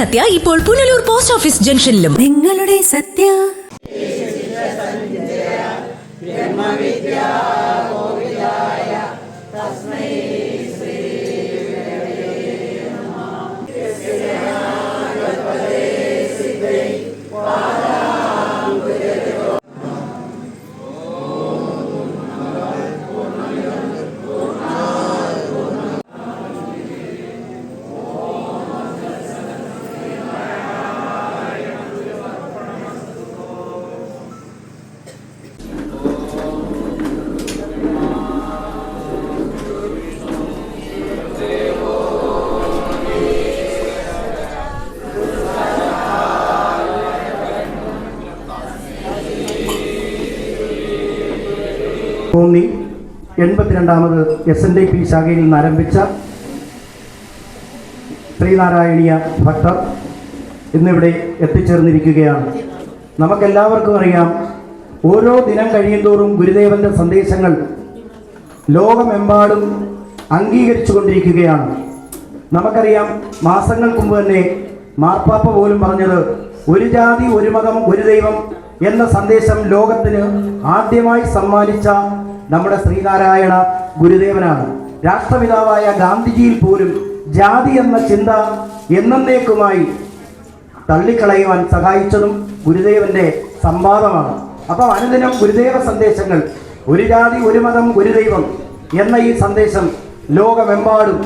സത്യ ഇപ്പോൾ Punalur post office ജംഗ്ഷനിലും. നിങ്ങളുടെ സത്യ. തോന്നി എൺപത്തിരണ്ടാമത് എസ് എൻ ഡി പി ശാഖയിൽ നിന്ന് ആരംഭിച്ച ശ്രീനാരായണീയ ഭക്തർ ഇന്നിവിടെ എത്തിച്ചേർന്നിരിക്കുകയാണ്. നമുക്കെല്ലാവർക്കും അറിയാം ഓരോ ദിനം കഴിയുന്തോറും ഗുരുദേവന്റെ സന്ദേശങ്ങൾ ലോകമെമ്പാടും അംഗീകരിച്ചു കൊണ്ടിരിക്കുകയാണ് നമുക്കറിയാം മാസങ്ങൾക്ക് മുമ്പ് തന്നെ മാർപ്പാപ്പ പോലും പറഞ്ഞത് ഒരു ജാതി ഒരു മതം ഒരു ദൈവം എന്ന സന്ദേശം ലോകത്തിന് ആദ്യമായി സമ്മാനിച്ച നമ്മുടെ ശ്രീനാരായണ ഗുരുദേവനാണ്. രാഷ്ട്രപിതാവായ ഗാന്ധിജിയിൽ പോലും ജാതി എന്ന ചിന്ത എന്നേക്കുമായി തള്ളിക്കളയുവാൻ സഹായിച്ചതും ഗുരുദേവന്റെ സംവാദമാണ്. അപ്പോൾ അനുദിനം ഗുരുദേവ സന്ദേശങ്ങൾ ഒരു ജാതി ഒരു മതം ഒരു ദൈവം എന്ന ഈ സന്ദേശം ലോകമെമ്പാടും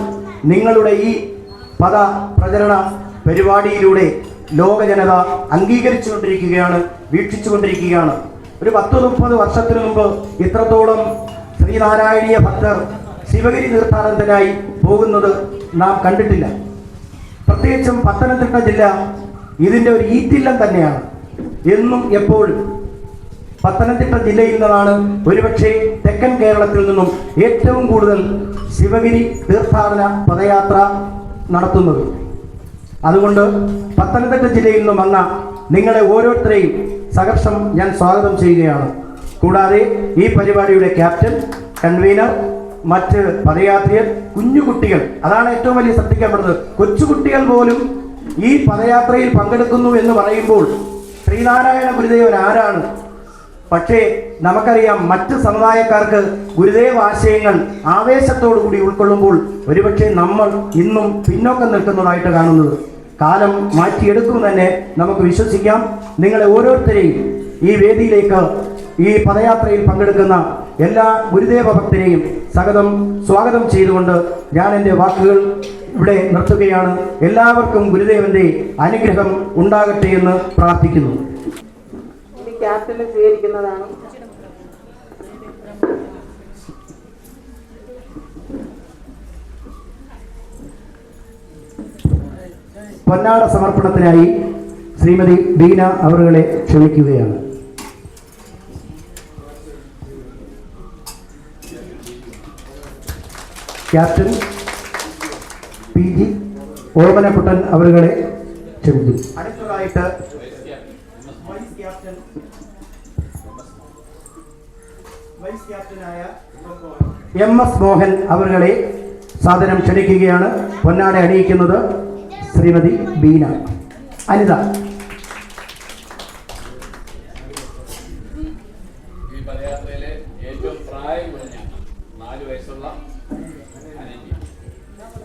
നിങ്ങളുടെ ഈ പദ പ്രചരണ പരിപാടിയിലൂടെ ലോക ജനത അംഗീകരിച്ചുകൊണ്ടിരിക്കുകയാണ് വീക്ഷിച്ചുകൊണ്ടിരിക്കുകയാണ്. ഒരു പത്ത് മുപ്പത് വർഷത്തിന് മുമ്പ് ഇത്രത്തോളം ശ്രീനാരായണീയ ഭക്തർ ശിവഗിരി തീർത്ഥാടനത്തിനായി പോകുന്നത് നാം കണ്ടിട്ടില്ല. പ്രത്യേകിച്ചും പത്തനംതിട്ട ജില്ല ഇതിന്റെ ഒരു ഈറ്റില്ലം തന്നെയാണ്. എന്നും എപ്പോഴും പത്തനംതിട്ട ജില്ലയിൽ നിന്നാണ് ഒരുപക്ഷെ തെക്കൻ കേരളത്തിൽ നിന്നും ഏറ്റവും കൂടുതൽ ശിവഗിരി തീർത്ഥാടന പദയാത്ര നടത്തുന്നത്. അതുകൊണ്ട് പത്തനംതിട്ട ജില്ലയിൽ നിന്നും വന്ന നിങ്ങളെ ഓരോരുത്തരെയും സഹർഷം ഞാൻ സ്വാഗതം ചെയ്യുകയാണ്. കൂടാതെ ഈ പരിപാടിയുടെ ക്യാപ്റ്റൻ കൺവീനർ മറ്റ് പദയാത്രികർ കുഞ്ഞുകുട്ടികൾ. അതാണ് ഏറ്റവും വലിയ ശ്രദ്ധിക്കപ്പെടുന്നത് കൊച്ചുകുട്ടികൾ പോലും ഈ പദയാത്രയിൽ പങ്കെടുക്കുന്നു എന്ന് പറയുമ്പോൾ ശ്രീനാരായണ ഗുരുദേവൻ ആരാണ്? പക്ഷേ നമുക്കറിയാം മറ്റ് സമുദായക്കാർക്ക് ഗുരുദേവ ആശയങ്ങൾ ആവേശത്തോടു കൂടി ഉൾക്കൊള്ളുമ്പോൾ ഒരുപക്ഷെ നമ്മൾ ഇന്നും പിന്നോക്കം നിൽക്കുന്നതായിട്ട് കാണുന്നത്. കാലം മാറ്റിയെടുക്കും തന്നെ നമുക്ക് വിശ്വസിക്കാം. നിങ്ങളെ ഓരോരുത്തരെയും ഈ വേദിയിലേക്ക് ഈ പദയാത്രയിൽ പങ്കെടുക്കുന്ന എല്ലാ ഗുരുദേവ ഭക്തരെയും സകതം സ്വാഗതം ചെയ്തുകൊണ്ട് ഞാൻ എന്റെ വാക്കുകൾ ഇവിടെ നിർത്തുകയാണ്. എല്ലാവർക്കും ഗുരുദേവന്റെ അനുഗ്രഹം ഉണ്ടാകട്ടെ എന്ന് പ്രാർത്ഥിക്കുന്നു. സ്വീകരിക്കുന്നതാണ്. പൊന്നാട സമർപ്പണത്തിനായി ശ്രീമതി ബീന അവറുകളെ ക്ഷണിക്കുകയാണ്. ക്യാപ്റ്റൻ പി ജി ഓമനക്കുട്ടൻ അവറുകളെ ക്ഷണിക്കും അടുത്തതായിട്ട് വൈസ് ക്യാപ്റ്റൻ വൈസ് ക്യാപ്റ്റനായ എം എസ് മോഹൻ അവറുകളെ സാധനം ക്ഷണിക്കുകയാണ്. പൊന്നാട അണിയിക്കുന്നത് ശ്രീമതി ബീന. അനിത.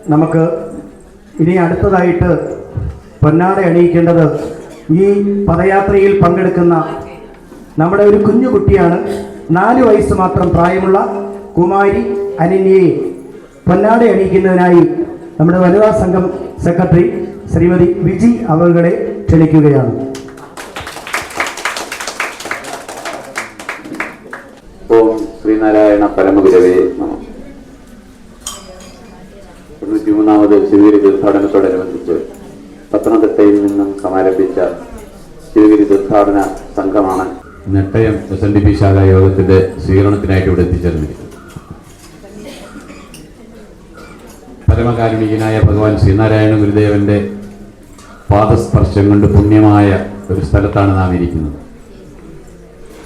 നമുക്ക് ഇനി അടുത്തതായിട്ട് പൊന്നാട അണിയിക്കേണ്ടത് ഈ പദയാത്രയിൽ പങ്കെടുക്കുന്ന നമ്മുടെ ഒരു കുഞ്ഞു കുട്ടിയാണ്. നാല് വയസ്സ് മാത്രം പ്രായമുള്ള കുമാരി അനന്യയെ പൊന്നാട അണിയിക്കുന്നതിനായി നമ്മുടെ വനിതാ സംഘം സെക്രട്ടറി ശ്രീമതി വിജി അവരുടെ ക്ഷണിക്കുകയാണ്. ഓം ശ്രീനാരായണ പരമഗുരവേ നമ. തൊണ്ണൂറ്റി മൂന്നാമത് ശിവഗിരി തീർത്ഥാടനത്തോടനുബന്ധിച്ച് പത്തനംതിട്ടയിൽ നിന്നും സമാരംഭിച്ച ശിവഗിരി തീർത്ഥാടന സംഘമാണ് Nettayam S N D P ശാഖ യോഗത്തിന്റെ സ്വീകരണത്തിനായിട്ട് ഇവിടെ എത്തിച്ചേർന്നിരിക്കുന്നത്. പരമകാരുണികനായ ഭഗവാൻ ശ്രീനാരായണ ഗുരുദേവന്റെ പാദസ്പർശം കൊണ്ട് പുണ്യമായ ഒരു സ്ഥലത്താണ് നാം ഇരിക്കുന്നത്.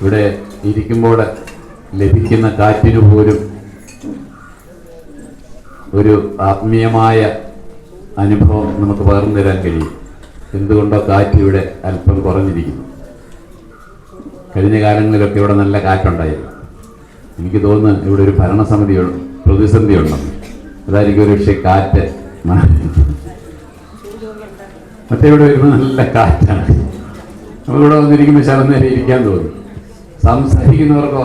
ഇവിടെ ഇരിക്കുമ്പോൾ ലഭിക്കുന്ന കാറ്റിനു പോലും ഒരു ആത്മീയമായ അനുഭവം നമുക്ക് പകർന്നു തരാൻ കഴിയും. എന്തുകൊണ്ടോ കാറ്റ് ഇവിടെ അല്പം കുറഞ്ഞിരിക്കുന്നു. കഴിഞ്ഞ കാലങ്ങളിലൊക്കെ ഇവിടെ നല്ല കാറ്റുണ്ടായിരുന്നു. എനിക്ക് തോന്നുന്നു ഇവിടെ ഒരു ഭരണസമിതി പ്രതിസന്ധിയുണ്ടെന്ന് അതായിരിക്കും ഒരു കാറ്റ്. മറ്റേ ഇവിടെ വരുമ്പോൾ നല്ല കാറ്റാണ്. നമ്മളിവിടെ വന്നിരിക്കുമ്പോൾ ശരം നേരെ ഇരിക്കാൻ തോന്നും. സംസാരിക്കുന്നവർക്കോ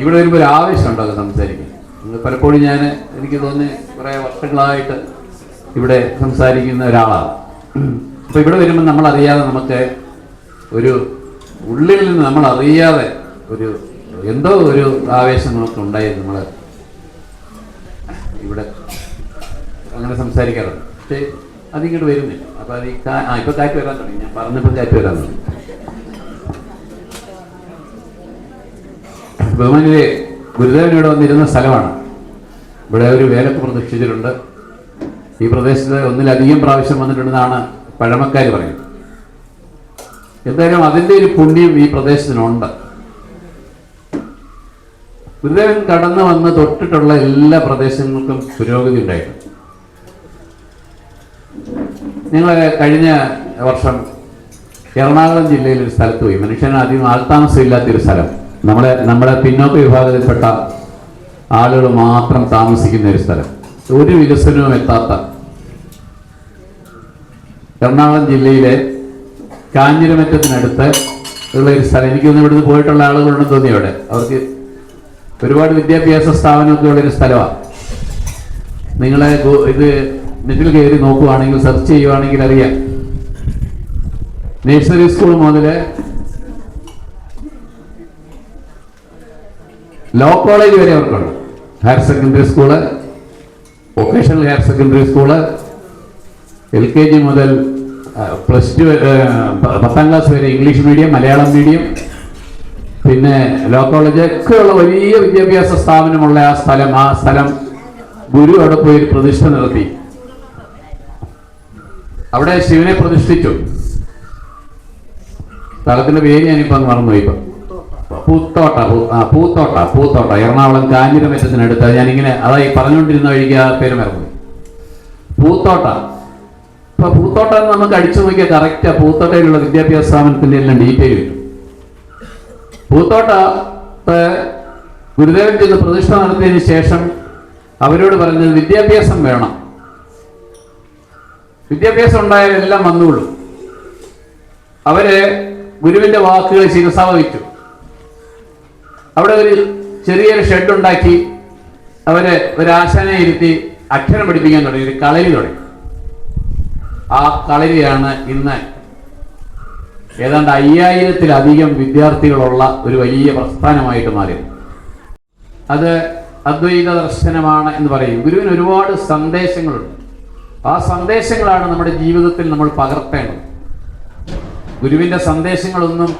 ഇവിടെ വരുമ്പോൾ ഒരു ആവേശമുണ്ടോ സംസാരിക്കാൻ. നിങ്ങൾ പലപ്പോഴും ഞാൻ എനിക്ക് തോന്നി കുറേ വർഷങ്ങളായിട്ട് ഇവിടെ സംസാരിക്കുന്ന ഒരാളാണ്. അപ്പോൾ ഇവിടെ വരുമ്പോൾ നമ്മളറിയാതെ നമുക്ക് ഒരു ഉള്ളിൽ നിന്ന് നമ്മളറിയാതെ ഒരു എന്തോ ഒരു ആവേശം നമുക്ക് ഉണ്ടായി നമ്മൾ ഇവിടെ അങ്ങനെ സംസാരിക്കാറുണ്ട്. പക്ഷേ അതിങ്ങോട്ട് വരുന്നില്ല. അപ്പോൾ അത് ഈ ആ ഇപ്പോൾ കാറ്റ് വരാൻ തുടങ്ങി. ഞാൻ പറഞ്ഞപ്പോൾ കാറ്റ് വരാൻ തുടങ്ങി. ബഹുമാനിലെ ഗുരുദേവൻ വന്നിരുന്ന സ്ഥലമാണ്. ഇവിടെ ഒരു വേലക്ക് പ്രതീക്ഷിച്ചിട്ടുണ്ട്. ഈ പ്രദേശത്ത് ഒന്നിലധികം പ്രാവശ്യം വന്നിട്ടുണ്ടെന്നാണ് പഴമക്കാർ പറയുന്നത്. എന്തായാലും അതിന്റെ ഒരു പുണ്യം ഈ പ്രദേശത്തിനുണ്ട്. ഗുരുദേവൻ കടന്നു വന്ന് തൊട്ടിട്ടുള്ള എല്ലാ പ്രദേശങ്ങൾക്കും പുരോഗതി ഉണ്ടായിട്ടുണ്ട് ഞങ്ങൾ കഴിഞ്ഞ വർഷം എറണാകുളം ജില്ലയിൽ ഒരു സ്ഥലത്ത് പോയി. മനുഷ്യന് അധികം ആൾത്താമസമില്ലാത്തൊരു സ്ഥലം. നമ്മളെ നമ്മുടെ പിന്നോക്ക വിഭാഗത്തിൽപ്പെട്ട ആളുകൾ മാത്രം താമസിക്കുന്ന ഒരു സ്ഥലം. ഒരു വികസനവും എത്താത്ത എറണാകുളം ജില്ലയിലെ കാഞ്ഞിരമറ്റത്തിനടുത്ത് ഉള്ള ഒരു സ്ഥലം. എനിക്കൊന്നും ഇവിടുന്ന് പോയിട്ടുള്ള ആളുകളുണ്ടെന്ന് തോന്നി അവിടെ. അവർക്ക് ഒരുപാട് വിദ്യാഭ്യാസ സ്ഥാപനമൊക്കെ ഉള്ളൊരു സ്ഥലമാണ് നിങ്ങളെ ഗോ- ഇത് നെറ്റിൽ കയറി നോക്കുവാണെങ്കിൽ സെർച്ച് ചെയ്യുവാണെങ്കിൽ അറിയാം. നേഴ്സറി സ്കൂൾ മുതൽ ലോ കോളേജ് വരെ അവർക്കുണ്ട്. Higher secondary school vocational higher secondary school L K G മുതൽ പ്ലസ് ടു പത്താം ക്ലാസ് വരെ ഇംഗ്ലീഷ് മീഡിയം മലയാളം മീഡിയം പിന്നെ ലോ കോളേജ് ഒക്കെയുള്ള വലിയ വിദ്യാഭ്യാസ സ്ഥാപനമുള്ള ആ സ്ഥലം ആ സ്ഥലം ഗുരു അവിടെ പോയി പ്രതിഷ്ഠ നടത്തി അവിടെ ശിവനെ പ്രതിഷ്ഠിച്ചു. സ്ഥലത്തിന്റെ പേര് ഞാനിപ്പോ അങ്ങ് മറന്നുപോയി പൂത്തോട്ട ആ, പൂത്തോട്ട പൂത്തോട്ട. എറണാകുളം കാഞ്ഞിരമറ്റത്തിനടുത്ത് ഞാനിങ്ങനെ അതായി പറഞ്ഞുകൊണ്ടിരുന്ന വഴിക്ക് ആ പേര് മറന്നു പൂത്തോട്ട. ഇപ്പൊ പൂത്തോട്ട നമുക്ക് അടിച്ചു നോക്കിയാൽ കറക്റ്റ് പൂത്തോട്ടയിലുള്ള വിദ്യാഭ്യാസ സ്ഥാപനത്തിന്റെ എല്ലാം ഡീറ്റെയിൽ കിട്ടും പൂത്തോട്ട ഗുരുദേവൻ ചെന്ന് പ്രതിഷ്ഠ നടത്തിയതിന് ശേഷം അവരോട് പറഞ്ഞത് വിദ്യാഭ്യാസം വേണം. വിദ്യാഭ്യാസം ഉണ്ടായാൽ എല്ലാം വന്നുള്ളൂ. അവർ ഗുരുവിന്റെ വാക്കുകൾ ശിരസാവഹിച്ചു അവിടെ ഒരു ചെറിയൊരു ഷെഡ് ഉണ്ടാക്കി അവർ ഒരു ആശാനെ ഇരുത്തി അക്ഷരം പഠിപ്പിക്കാൻ തുടങ്ങി ഒരു കളരി തുടങ്ങി. ആ കളരിയാണ് ഇന്ന് ഏതാണ്ട് അയ്യായിരത്തിലധികം വിദ്യാർത്ഥികളുള്ള ഒരു വലിയ പ്രസ്ഥാനമായിട്ട് മാറി. അത് അദ്വൈത ദർശനമാണ് എന്ന് പറയും. ഗുരുവിന് ഒരുപാട് സന്ദേശങ്ങളുണ്ട്. ആ സന്ദേശങ്ങളാണ് നമ്മുടെ ജീവിതത്തിൽ നമ്മൾ പകർത്തേണ്ടത്. ഗുരുവിന്റെ സന്ദേശങ്ങളൊന്നും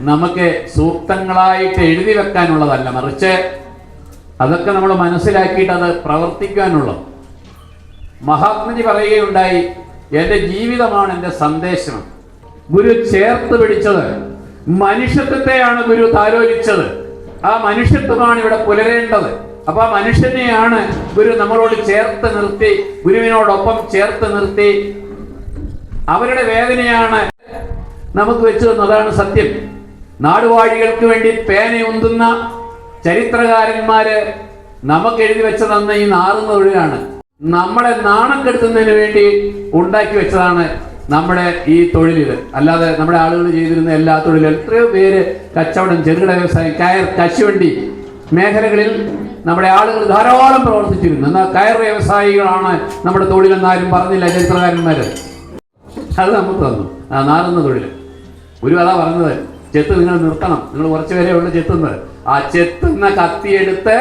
നമുക്ക് സൂക്തങ്ങളായിട്ട് എഴുതി വെക്കാനുള്ളതല്ല. മറിച്ച് അതൊക്കെ നമ്മൾ മനസ്സിലാക്കിയിട്ട് അത് പ്രവർത്തിക്കാനുള്ളത്. മഹാത്മജി പറയുകയുണ്ടായി എന്റെ ജീവിതമാണ് എന്റെ സന്ദേശം. ഗുരു ചേർത്ത് പിടിച്ചത്. മനുഷ്യത്വത്തെയാണ് ഗുരു താലോലിച്ചത് ആ മനുഷ്യത്വമാണ് ഇവിടെ പുലരേണ്ടത്. അപ്പൊ ആ മനുഷ്യനെയാണ് ഗുരു നമ്മളോട് ചേർത്ത് നിർത്തി ഗുരുവിനോടൊപ്പം ചേർത്ത് നിർത്തി. അവരുടെ വേദനയാണ് നമുക്ക് വെച്ചു തന്നതാണ് സത്യം. നാടുവാഴികൾക്ക് വേണ്ടി പേനയുന്തുന്ന ചരിത്രകാരന്മാര് നമുക്ക് എഴുതി വെച്ച തന്ന ഈ നാറുന്ന തൊഴിലാണ്. നമ്മളെ നാണം കെടുത്തുന്നതിന് വേണ്ടി ഉണ്ടാക്കി വെച്ചതാണ് നമ്മുടെ ഈ തൊഴിലിൽ അല്ലാതെ നമ്മുടെ ആളുകൾ ചെയ്തിരുന്ന എല്ലാ തൊഴിലും എത്രയോ പേര് കച്ചവടം ചെറുകിട വ്യവസായം കയർ കശുവണ്ടി മേഖലകളിൽ നമ്മുടെ ആളുകൾ ധാരാളം പ്രവർത്തിച്ചിരുന്നു. എന്നാൽ കയർ വ്യവസായികളാണ് നമ്മുടെ തൊഴിലെന്നാരും പറഞ്ഞില്ല ചരിത്രകാരന്മാര്. അത് നമുക്ക് തന്നു. ആ നാറുന്ന തൊഴിൽ ഒരു കഥ പറഞ്ഞത് ചെത്ത് നിങ്ങൾ നിർത്തണം. നിങ്ങൾ കുറച്ച് പേരെ ഉള്ളു ചെത്തുന്നത് ആ ചെത്തുന്ന കത്തിയെടുത്ത്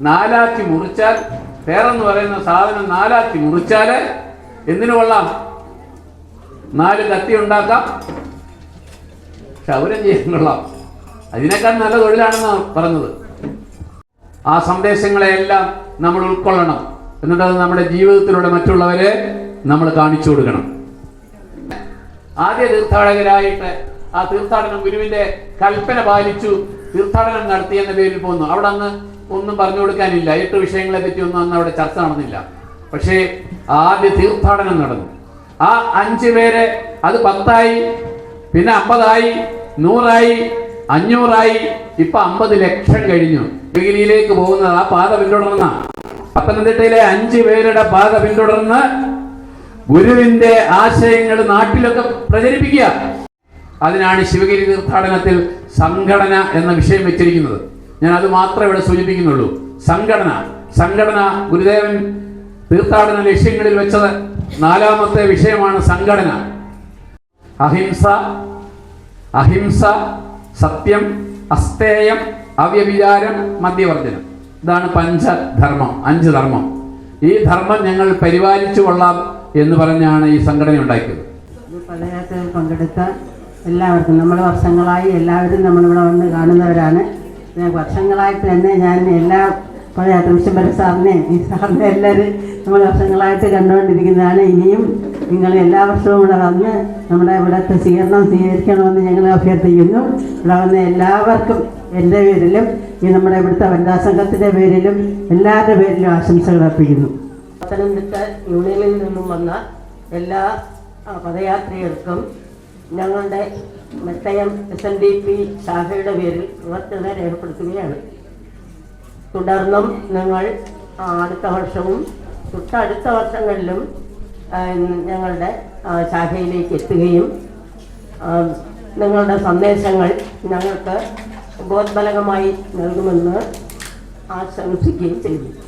നാലാക്കി മുറിച്ചാൽ പേരെന്ന് പറയുന്ന സാധനം നാലാക്കി മുറിച്ചാൽ എന്തിനു കൊള്ളാം? നാല് കത്തി ഉണ്ടാക്കാം. ക്ഷൗരം ചെയ്യാൻ കൊള്ളാം. അതിനേക്കാൾ നല്ല തൊഴിലാണെന്നാണ് പറഞ്ഞത്. ആ സന്ദേശങ്ങളെയെല്ലാം നമ്മൾ ഉൾക്കൊള്ളണം. എന്നിട്ട് അത് നമ്മുടെ ജീവിതത്തിലൂടെ മറ്റുള്ളവരെ നമ്മൾ കാണിച്ചു കൊടുക്കണം. ആദ്യ തീർത്ഥാടകരായിട്ട് ആ തീർത്ഥാടനം ഗുരുവിന്റെ കൽപ്പന പാലിച്ചു തീർത്ഥാടനം നടത്തി എന്ന പേരിൽ പോന്നു. അവിടെ അന്ന് ഒന്നും പറഞ്ഞു കൊടുക്കാനില്ല. എട്ട് വിഷയങ്ങളെ പറ്റി ഒന്നും അന്ന് അവിടെ ചർച്ച നടന്നില്ല. പക്ഷേ ആദ്യ തീർത്ഥാടനം നടന്നു. ആ അഞ്ച് പേര് അത് പത്തായി പിന്നെ അമ്പതായി നൂറായി അഞ്ഞൂറായി ഇപ്പൊ അമ്പത് ലക്ഷം കഴിഞ്ഞു. ഡിഗ്രിയിലേക്ക് പോകുന്നത് ആ പാത പിന്തുടർന്ന. പത്തനംതിട്ടയിലെ അഞ്ച് പേരുടെ പാത പിന്തുടർന്ന് ഗുരുവിന്റെ ആശയങ്ങൾ നാട്ടിലൊക്കെ പ്രചരിപ്പിക്കുക. അതിനാണ് ശിവഗിരി തീർത്ഥാടനത്തിൽ സംഘടന എന്ന വിഷയം വെച്ചിരിക്കുന്നത്. ഞാൻ അത് മാത്രമേ ഇവിടെ സൂചിപ്പിക്കുന്നുള്ളൂ. സംഘടന സംഘടന ഗുരുദേവൻ തീർത്ഥാടന ലക്ഷ്യങ്ങളിൽ വെച്ചത് നാലാമത്തെ വിഷയമാണ് സംഘടന. അഹിംസ അഹിംസ സത്യം അസ്തേയം അവ്യവിചാരം മദ്യവർജനം ഇതാണ് പഞ്ചധർമ്മം അഞ്ച് ധർമ്മം. ഈ ധർമ്മം ഞങ്ങൾ പരിപാലിച്ചു കൊള്ളാം എന്ന് പറഞ്ഞാണ് ഈ സംഘടന ഉണ്ടാക്കിയത്. പങ്കെടുത്ത എല്ലാവർക്കും നമ്മൾ വർഷങ്ങളായി എല്ലാവരും നമ്മളിവിടെ വന്ന് കാണുന്നവരാണ്. വർഷങ്ങളായി വർഷങ്ങളായിട്ട് തന്നെ ഞാൻ എല്ലാ പദയാത്ര വിശംബര സാറിനെ ഈ സാറിനെ എല്ലാവരും നമ്മൾ വർഷങ്ങളായിട്ട് കണ്ടുകൊണ്ടിരിക്കുന്നതാണ്. ഇനിയും നിങ്ങൾ എല്ലാ വർഷവും ഇവിടെ വന്ന് നമ്മുടെ ഇവിടുത്തെ സ്വീകരണം സ്വീകരിക്കണമെന്ന് ഞങ്ങൾ അഭ്യർത്ഥിക്കുന്നു. ഇവിടെ വന്ന എല്ലാവർക്കും എന്റെ പേരിലും ഈ നമ്മുടെ ഇവിടുത്തെ വനിതാ സംഘത്തിന്റെ പേരിലും എല്ലാവരുടെ പേരിലും ആശംസകൾ അർപ്പിക്കുന്നു. പത്തനംതിട്ട യൂണിയനിൽ നിന്നും വന്ന എല്ലാ പദയാത്രികർക്കും ഞങ്ങളുടെ Mettayam S N D P ശാഖയുടെ പേരിൽ പ്രവർത്തന രേഖപ്പെടുത്തുകയാണ്. തുടർന്നും ഞങ്ങൾ അടുത്ത വർഷവും തൊട്ടടുത്ത വർഷങ്ങളിലും ഞങ്ങളുടെ ശാഖയിലേക്ക് എത്തുകയും നിങ്ങളുടെ സന്ദേശങ്ങൾ ഞങ്ങൾക്ക് ബോധബലകമായി നൽകുമെന്ന് ആശംസിക്കുകയും ചെയ്യുന്നു.